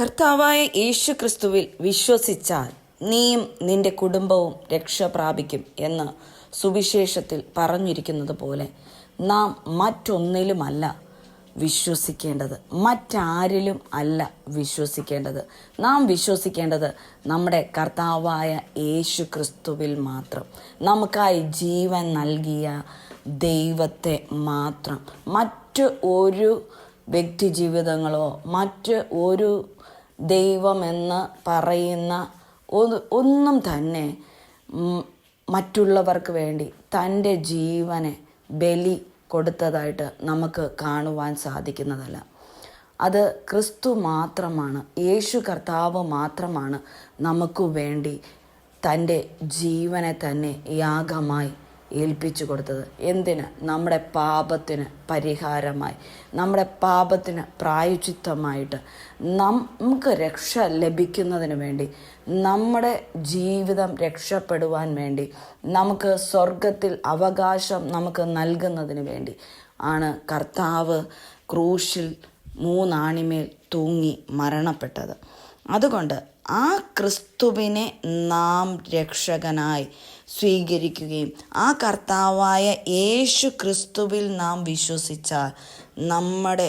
കർത്താവായ യേശു ക്രിസ്തുവിൽ വിശ്വസിച്ചാൽ നീയും നിന്റെ കുടുംബവും രക്ഷ പ്രാപിക്കും എന്ന് സുവിശേഷത്തിൽ പറഞ്ഞിരിക്കുന്നത് പോലെ നാം മറ്റൊന്നിലുമല്ല വിശ്വസിക്കേണ്ടത്. മറ്റാരിലും അല്ല വിശ്വസിക്കേണ്ടത്. നാം വിശ്വസിക്കേണ്ടത് നമ്മുടെ കർത്താവായ യേശു ക്രിസ്തുവിൽ മാത്രം. നമുക്കായി ജീവൻ നൽകിയ ദൈവത്തെ മാത്രം. മറ്റ് ഒരു വ്യക്തി ജീവിതങ്ങളോ മറ്റ് ഒരു ദൈവമെന്ന് പറയുന്ന ഒന്നും തന്നെ മറ്റുള്ളവർക്ക് വേണ്ടി തന്റെ ജീവനെ ബലി കൊടുത്തതായിട്ട് നമുക്ക് കാണുവാൻ സാധിക്കുന്നതല്ല. അത് ക്രിസ്തു മാത്രമാണ് യേശു കർത്താവ് മാത്രമാണ് നമുക്ക് വേണ്ടി തന്റെ ജീവനെ തന്നെ യാഗമായി ഏൽപ്പിച്ചു കൊടുത്തത്. എന്തിന്? നമ്മുടെ പാപത്തിന് പരിഹാരമായി. നമ്മുടെ പാപത്തിന് പ്രായച്ചിത്തമായിട്ട് നമുക്ക് രക്ഷ ലഭിക്കുന്നതിന് വേണ്ടി നമ്മുടെ ജീവിതം രക്ഷപ്പെടുവാൻ വേണ്ടി നമുക്ക് സ്വർഗത്തിൽ അവകാശം നമുക്ക് നൽകുന്നതിന് വേണ്ടി ആണ് കർത്താവ് ക്രൂശിൽ മൂന്നാണിമേൽ തൂങ്ങി മരണപ്പെട്ടത്. അതുകൊണ്ട് ആ ക്രിസ്തുവിനെ നാം രക്ഷകനായി സ്വീകരിക്കുകയും ആ കർത്താവായ യേശു ക്രിസ്തുവിൽ നാം വിശ്വസിച്ചാൽ നമ്മുടെ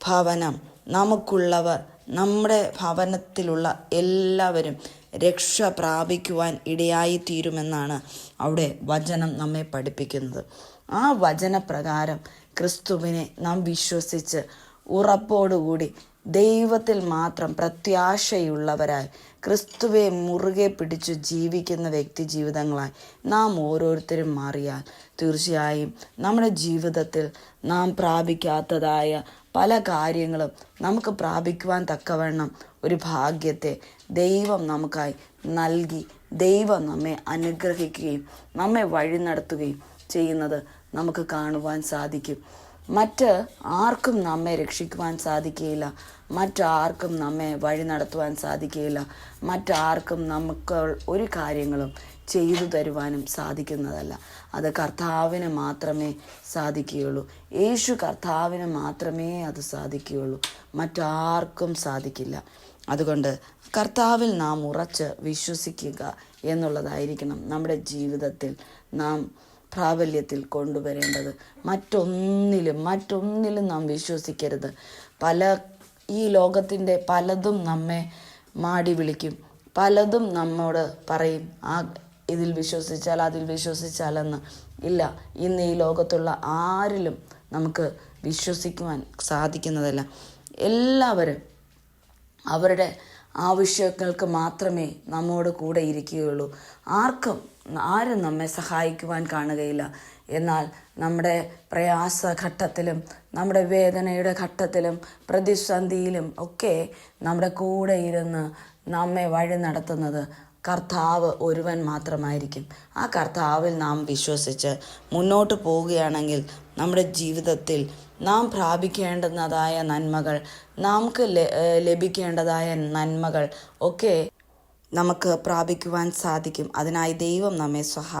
ഭവനം നമുക്കുള്ളവർ നമ്മുടെ ഭവനത്തിലുള്ള എല്ലാവരും രക്ഷ പ്രാപിക്കുവാൻ ഇടയായി തീരുമെന്നാണ് അവിടെ വചനം നമ്മെ പഠിപ്പിക്കുന്നത്. ആ വചനപ്രകാരം ക്രിസ്തുവിനെ നാം വിശ്വസിച്ച് ഉറപ്പോടുകൂടി ദൈവത്തിൽ മാത്രം പ്രത്യാശയുള്ളവരായി ക്രിസ്തുവെ മുറുകെ പിടിച്ചു ജീവിക്കുന്ന വ്യക്തി ജീവിതങ്ങളായി നാം ഓരോരുത്തരും മാറിയാൽ തീർച്ചയായും നമ്മുടെ ജീവിതത്തിൽ നാം പ്രാപിക്കാത്തതായ പല കാര്യങ്ങളും നമുക്ക് പ്രാപിക്കുവാൻ തക്കവണ്ണം ഒരു ഭാഗ്യത്തെ ദൈവം നമുക്കായി നൽകി ദൈവം നമ്മെ അനുഗ്രഹിക്കുകയും നമ്മെ വഴി നടത്തുകയും ചെയ്യുന്നത് നമുക്ക് കാണുവാൻ സാധിക്കും. മറ്റ് ആർക്കും നമ്മെ രക്ഷിക്കുവാൻ സാധിക്കുകയില്ല. മറ്റാർക്കും നമ്മെ വഴി നടത്തുവാൻ സാധിക്കുകയില്ല. മറ്റാർക്കും നമുക്ക് ഒരു കാര്യങ്ങളും ചെയ്തു തരുവാനും സാധിക്കുന്നതല്ല. അത് കർത്താവിന് മാത്രമേ സാധിക്കുകയുള്ളൂ. യേശു കർത്താവിന് മാത്രമേ അത് സാധിക്കുകയുള്ളൂ. മറ്റാർക്കും സാധിക്കില്ല. അതുകൊണ്ട് കർത്താവിൽ നാം ഉറച്ച് വിശ്വസിക്കുക എന്നുള്ളതായിരിക്കണം നമ്മുടെ ജീവിതത്തിൽ നാം പ്രാബല്യത്തിൽ കൊണ്ടുവരേണ്ടത്. മറ്റൊന്നിലും മറ്റൊന്നിലും നാം വിശ്വസിക്കരുത്. പല ഈ ലോകത്തിന്റെ പലതും നമ്മെ മാടി വിളിക്കും. പലതും നമ്മോട് പറയും ആ ഇതിൽ വിശ്വസിച്ചാൽ അതിൽ വിശ്വസിച്ചാലെന്ന്. ഇല്ല ഇന്ന് ഈ ലോകത്തുള്ള ആരിലും നമുക്ക് വിശ്വസിക്കുവാൻ സാധിക്കുന്നതല്ല. എല്ലാവരും അവരുടെ ആവശ്യങ്ങൾക്ക് മാത്രമേ നമ്മോട് കൂടെ ഇരിക്കുകയുള്ളൂ. ആർക്കും ആരും നമ്മെ സഹായിക്കുവാൻ കാണുകയില്ല. എന്നാൽ നമ്മുടെ പ്രയാസഘട്ടത്തിലും നമ്മുടെ വേദനയുടെ ഘട്ടത്തിലും പ്രതിസന്ധിയിലും ഒക്കെ നമ്മുടെ കൂടെ ഇരുന്ന് നമ്മെ വഴി നടത്തുന്നത് കർത്താവ് ഒരുവൻ മാത്രമായിരിക്കും. ആ കർത്താവിൽ നാം വിശ്വസിച്ച് മുന്നോട്ട് പോവുകയാണെങ്കിൽ നമ്മുടെ ജീവിതത്തിൽ നാം പ്രാപിക്കേണ്ടുന്നതായ നന്മകൾ നമുക്ക് ലഭിക്കേണ്ടതായ നന്മകൾ ഒക്കെ നമുക്ക് പ്രാപിക്കുവാൻ സാധിക്കും. അതിനായി ദൈവം നമ്മെ സഹായിക്കും